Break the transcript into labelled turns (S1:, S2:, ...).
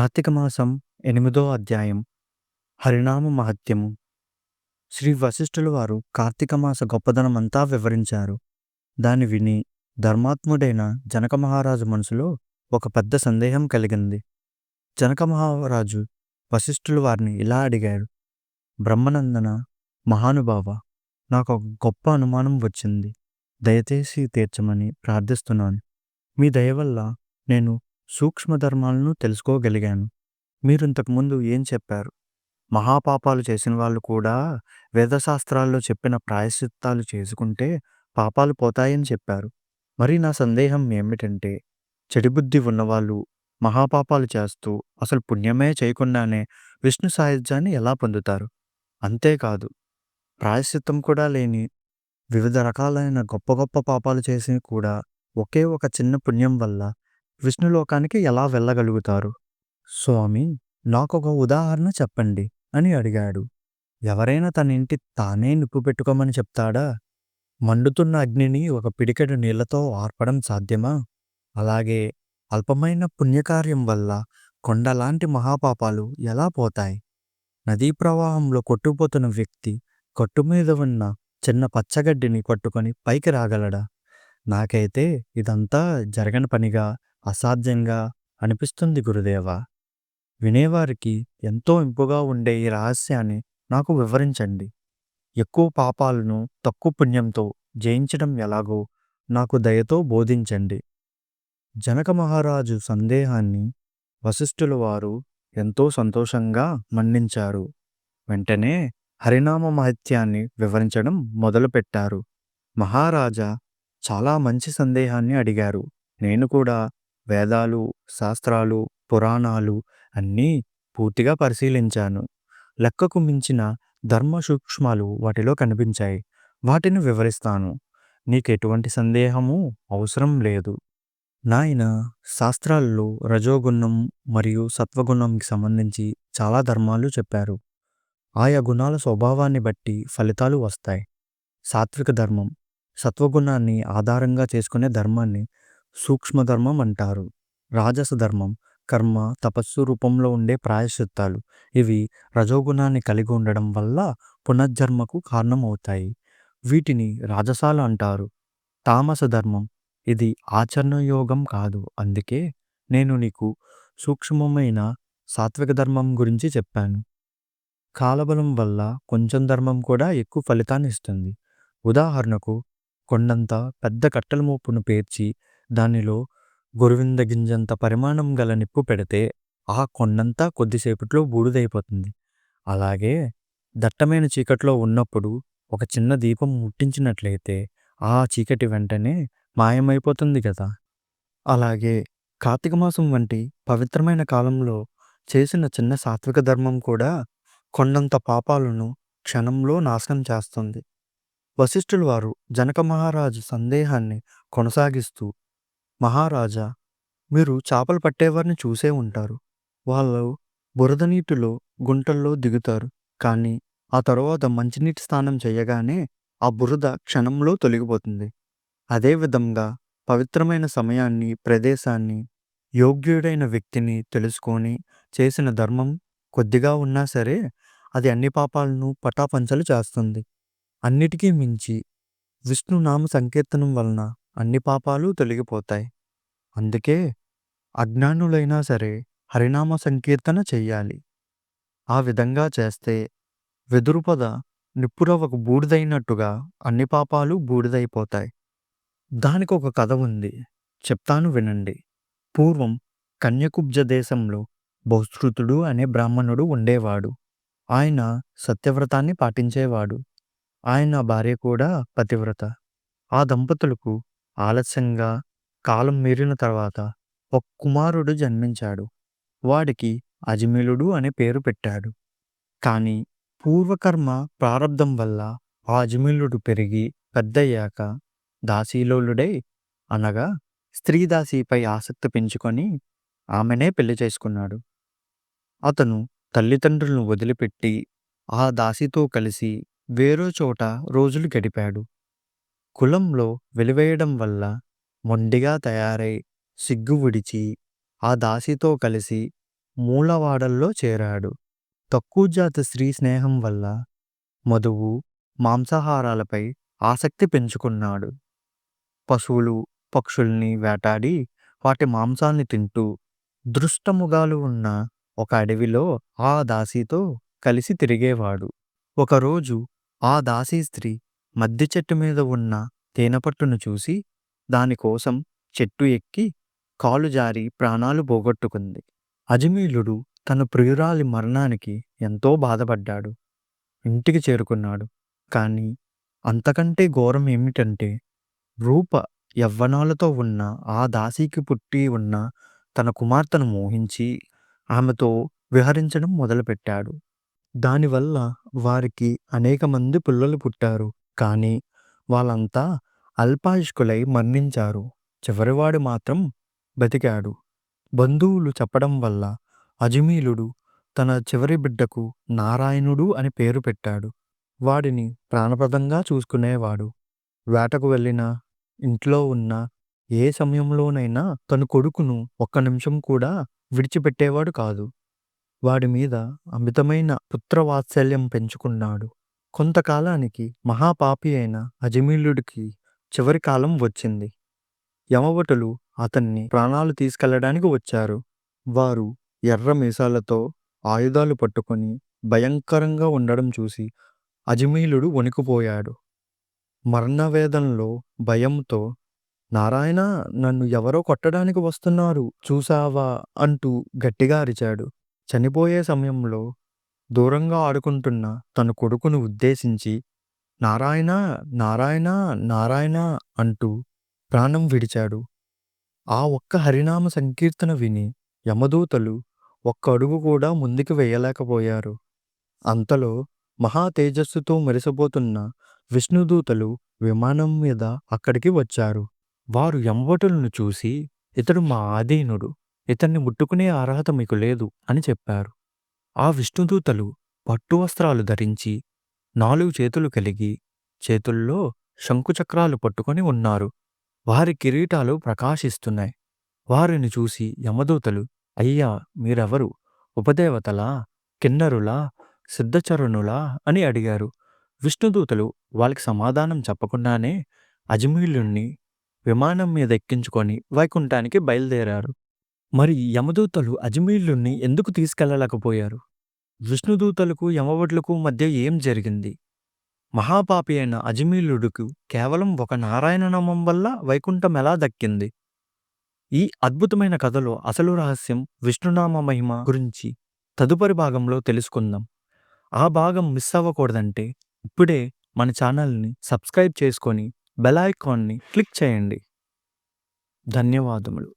S1: కార్తీక మాసం ఎనిమిదో అధ్యాయం హరినామ మహత్యము. శ్రీ వశిష్ఠుల వారు కార్తీక మాస గొప్పదనమంతా వివరించారు. దాని విని ధర్మాత్ముడైన జనక మహారాజు మనసులో ఒక పెద్ద సందేహం కలిగింది. జనక మహారాజు వశిష్ఠుల వారిని ఇలా అడిగాడు బ్రహ్మనందన మహానుభావ నాకు ఒక గొప్ప అనుమానం వచ్చింది. దయచేసి తీర్చమని ప్రార్థిస్తున్నాను. మీ దయ వల్ల నేను సూక్ష్మధర్మాలను తెలుసుకోగలిగాను. మీరు ఇంతకుముందు ఏం చెప్పారు? మహాపాపాలు చేసిన వాళ్ళు కూడా వేదశాస్త్రాల్లో చెప్పిన ప్రాయశ్చిత్తాలు చేసుకుంటే పాపాలు పోతాయని చెప్పారు. మరి నా సందేహం ఏమిటంటే చెడుబుద్ధి ఉన్నవాళ్ళు మహాపాపాలు చేస్తూ అసలు పుణ్యమే చేయకుండానే విష్ణు సాయుధ్యాన్ని ఎలా పొందుతారు? అంతేకాదు ప్రాయశ్చిత్తం కూడా లేని వివిధ రకాలైన గొప్ప గొప్ప పాపాలు చేసి కూడా ఒకే ఒక చిన్న పుణ్యం వల్ల విష్ణులోకానికి ఎలా వెళ్ళగలుగుతారు? స్వామి నాకొక ఉదాహరణ చెప్పండి అని అడిగాడు. ఎవరైనా తన ఇంటి తానే నిప్పు పెట్టుకోమని చెప్తాడా? మండుతున్న అగ్నిని ఒక పిడికెడు నీళ్ళతో ఆర్పడం సాధ్యమా? అలాగే అల్పమైన పుణ్యకార్యం వల్ల కొండలాంటి మహాపాపాలు ఎలా పోతాయి? నదీ ప్రవాహంలో కొట్టుపోతున్న వ్యక్తి కొట్టు మీద ఉన్న చిన్న పచ్చగడ్డిని పట్టుకొని పైకి రాగలడా? నాకైతే ఇదంతా జరగని పనిగా అసాధ్యంగా అనిపిస్తుంది గురుదేవ. వినేవారికి ఎంతో ఇంపుగా ఉండే ఈ రహస్యాన్ని నాకు వివరించండి. ఎక్కువ పాపాలను తక్కువ పుణ్యంతో జయించడం ఎలాగో నాకు దయతో బోధించండి. జనక మహారాజు సందేహాన్ని వశిష్ఠుల వారు ఎంతో సంతోషంగా మన్నించారు. వెంటనే హరినామ మహత్యాన్ని వివరించడం మొదలుపెట్టారు. మహారాజా చాలా మంచి సందేహాన్ని అడిగారు. నేను కూడా వేదాలు శాస్త్రాలు పురాణాలు అన్నీ పూర్తిగా పరిశీలించాను. లెక్కకు మించిన ధర్మ సూక్ష్మాలు వాటిలో కనిపించాయి. వాటిని వివరిస్తాను. నీకెటువంటి సందేహము అవసరం లేదు. నాయన శాస్త్రాల్లో రజోగుణం మరియు సత్వగుణంకి సంబంధించి చాలా ధర్మాలు చెప్పారు. ఆయా గుణాల స్వభావాన్ని బట్టి ఫలితాలు వస్తాయి. సాత్విక ధర్మం సత్వగుణాన్ని ఆధారంగా చేసుకునే ధర్మాన్ని సూక్ష్మధర్మం అంటారు. రాజస ధర్మం కర్మ తపస్సు రూపంలో ఉండే ప్రాయశ్చిత్తాలు. ఇవి రజోగుణాన్ని కలిగి ఉండడం వల్ల పునర్జన్మకు కారణమవుతాయి. వీటిని రాజసాలు అంటారు. తామస ధర్మం ఇది ఆచరణయోగం కాదు. అందుకే నేను నీకు సూక్ష్మమైన సాత్విక ధర్మం గురించి చెప్పాను. కాలబలం వల్ల కొంచెం ధర్మం కూడా ఎక్కువ ఫలితాన్ని ఇస్తుంది. ఉదాహరణకు కొండంత పెద్ద కట్టెల మోపును పేర్చి దానిలో గొరువింద గింజంత పరిమాణం గల నిప్పు పెడితే ఆ కొండంతా కొద్దిసేపట్లో బూడిదైపోతుంది. అలాగే దట్టమైన చీకట్లో ఉన్నప్పుడు ఒక చిన్న దీపం ముట్టించినట్లయితే ఆ చీకటి వెంటనే మాయమైపోతుంది కదా! అలాగే కార్తీక మాసం వంటి పవిత్రమైన కాలంలో చేసిన చిన్న సాత్విక ధర్మం కూడా కొండంత పాపాలను క్షణంలో నాశనం చేస్తుంది. వశిష్ఠుల వారు జనక మహారాజు సందేహాన్ని కొనసాగిస్తూ మహారాజా మీరు చేపలు పట్టేవారిని చూసే ఉంటారు. వాళ్ళు బురద నీటిలో గుంటల్లో దిగుతారు. కానీ ఆ తరువాత మంచినీటి స్నానం చేయగానే ఆ బురద క్షణంలో తొలగిపోతుంది. అదేవిధంగా పవిత్రమైన సమయాన్ని ప్రదేశాన్ని యోగ్యుడైన వ్యక్తిని తెలుసుకొని చేసిన ధర్మం కొద్దిగా ఉన్నా సరే అది అన్ని పాపాలను పటాపంచలు చేస్తుంది. అన్నిటికీ మించి విష్ణునామ సంకీర్తనం వలన అన్ని పాపాలు తొలగిపోతాయి. అందుకే అజ్ఞానులైనా సరే హరినామ సంకీర్తన చెయ్యాలి. ఆ విధంగా చేస్తే వెదురుపద నిప్పురవ్వకు బూడిదైనట్టుగా అన్ని పాపాలు బూడిదైపోతాయి. దానికి ఒక కథ ఉంది. చెప్తాను వినండి. పూర్వం కన్యకుబ్జ దేశంలో బహుశ్రుతుడు అనే బ్రాహ్మణుడు ఉండేవాడు. ఆయన సత్యవ్రతాన్ని పాటించేవాడు. ఆయన భార్య కూడా పతివ్రత. ఆ దంపతులకు ఆలస్యంగా కాలం మీరిన తర్వాత ఒక కుమారుడు జన్మించాడు. వాడికి అజమిలుడు అనే పేరు పెట్టాడు. కానీ పూర్వకర్మ ప్రారంధం వల్ల ఆ అజమిలుడు పెరిగి పెద్దయ్యాక దాసీలోలుడై అనగా స్త్రీ దాసీపై ఆసక్తి పెంచుకొని ఆమెనే పెళ్ళి చేసుకున్నాడు. అతను తల్లిదండ్రులను వదిలిపెట్టి ఆ దాసితో కలిసి వేరో చోట రోజులు గడిపాడు. కులంలో వెలివేయడం వల్ల మొండిగా తయారై సిగ్గు విడిచి ఆ దాసితో కలిసి మూలవాడల్లో చేరాడు. తక్కువ జాతి స్త్రీ స్నేహం వల్ల మధువు మాంసాహారాలపై ఆసక్తి పెంచుకున్నాడు. పశువులు, పక్షుల్ని వేటాడి వాటి మాంసాన్ని తింటూ దృష్టముగాలు ఉన్న ఒక అడవిలో ఆ దాసీతో కలిసి తిరిగేవాడు. ఒకరోజు ఆ దాసీ స్త్రీ మద్ది చెట్టు మీద ఉన్న తేనెపట్టును చూసి దానికోసం చెట్టు ఎక్కి కాలు జారి ప్రాణాలు పోగొట్టుకుంది. అజమీలుడు తన ప్రియురాలి మరణానికి ఎంతో బాధపడ్డాడు. ఇంటికి చేరుకున్నాడు. కానీ అంతకంటే ఘోరం ఏమిటంటే రూప యవ్వనాలతో ఉన్న ఆ దాసీకి పుట్టి ఉన్న తన కుమార్తెను మోహించి ఆమెతో విహరించడం మొదలుపెట్టాడు. దానివల్ల వారికి అనేకమంది పిల్లలు పుట్టారు. కానీ వాళ్ళంతా అల్పాయుష్కులై మరణించారు. చివరివాడు మాత్రం బతికాడు. బంధువులు చెప్పడం వల్ల అజమీలుడు తన చివరి బిడ్డకు నారాయణుడు అని పేరు పెట్టాడు. వాడిని ప్రాణప్రదంగా చూసుకునేవాడు. వేటకు వెళ్ళినా, ఇంట్లో ఉన్నా ఏ సమయంలోనైనా తన కొడుకును ఒక్క నిమిషం కూడా విడిచిపెట్టేవాడు కాదు. వాడి మీద అమితమైన పుత్రవాత్సల్యం పెంచుకున్నాడు. కొంతకాలానికి మహాపాపి అయిన అజమీలుడికి చివరి కాలం వచ్చింది. యమభటులు అతన్ని ప్రాణాలు తీసుకెళ్ళడానికి వచ్చారు. వారు ఎర్ర మీసాలతో ఆయుధాలు పట్టుకొని భయంకరంగా ఉండడం చూసి అజమీలుడు వణికిపోయాడు. మరణవేదనలో భయంతో నారాయణా నన్ను ఎవరో కొట్టడానికి వస్తున్నారు చూశావా అంటూ గట్టిగా అరిచాడు. చనిపోయే సమయంలో దూరంగా ఆడుకుంటున్న తన కొడుకును ఉద్దేశించి నారాయణా నారాయణా నారాయణా అంటూ ప్రాణం విడిచాడు. ఆ ఒక్క హరినామ సంకీర్తన విని యమదూతలు ఒక్క అడుగు కూడా ముందుకు వేయలేకపోయారు. అంతలో మహా తేజస్సుతో మెరిసిపోతున్న విష్ణుదూతలు విమానం మీద అక్కడికి వచ్చారు. వారు యమభటులను చూసి ఇతడు మా ఆధీనుడు. ఇతన్ని ముట్టుకునే అర్హత మీకు లేదు అని చెప్పారు. ఆ విష్ణుదూతలు పట్టువస్త్రాలు ధరించి నాలుగు చేతులు కలిగి చేతుల్లో శంకుచక్రాలు పట్టుకొని ఉన్నారు. వారి కిరీటాలు ప్రకాశిస్తున్నాయి. వారిని చూసి యమదూతలు అయ్యా మీరెవరు? ఉపదేవతలా? కిన్నరులా? సిద్ధచరుణులా అని అడిగారు. విష్ణుదూతలు వాళ్ళకి సమాధానం చెప్పకుండానే అజమీలుణ్ణి విమానం మీద ఎక్కించుకొని వైకుంఠానికి బయలుదేరారు. మరి యమదూతలు అజమీలుణ్ణి ఎందుకు తీసుకెళ్ళలేకపోయారు? విష్ణుదూతలకు యమభటులకు మధ్య ఏం జరిగింది? మహాపాపి అయిన అజమీలుడుకు కేవలం ఒక నారాయణనామం వల్ల వైకుంఠం ఎలా దక్కింది? ఈ అద్భుతమైన కథలో అసలు రహస్యం విష్ణునామ మహిమ గురించి తదుపరి భాగంలో తెలుసుకుందాం. ఆ భాగం మిస్ అవ్వకూడదంటే ఇప్పుడే మన ఛానల్ని సబ్స్క్రైబ్ చేసుకొని బెల్ ఐకాన్ని క్లిక్ చేయండి. ధన్యవాదములు.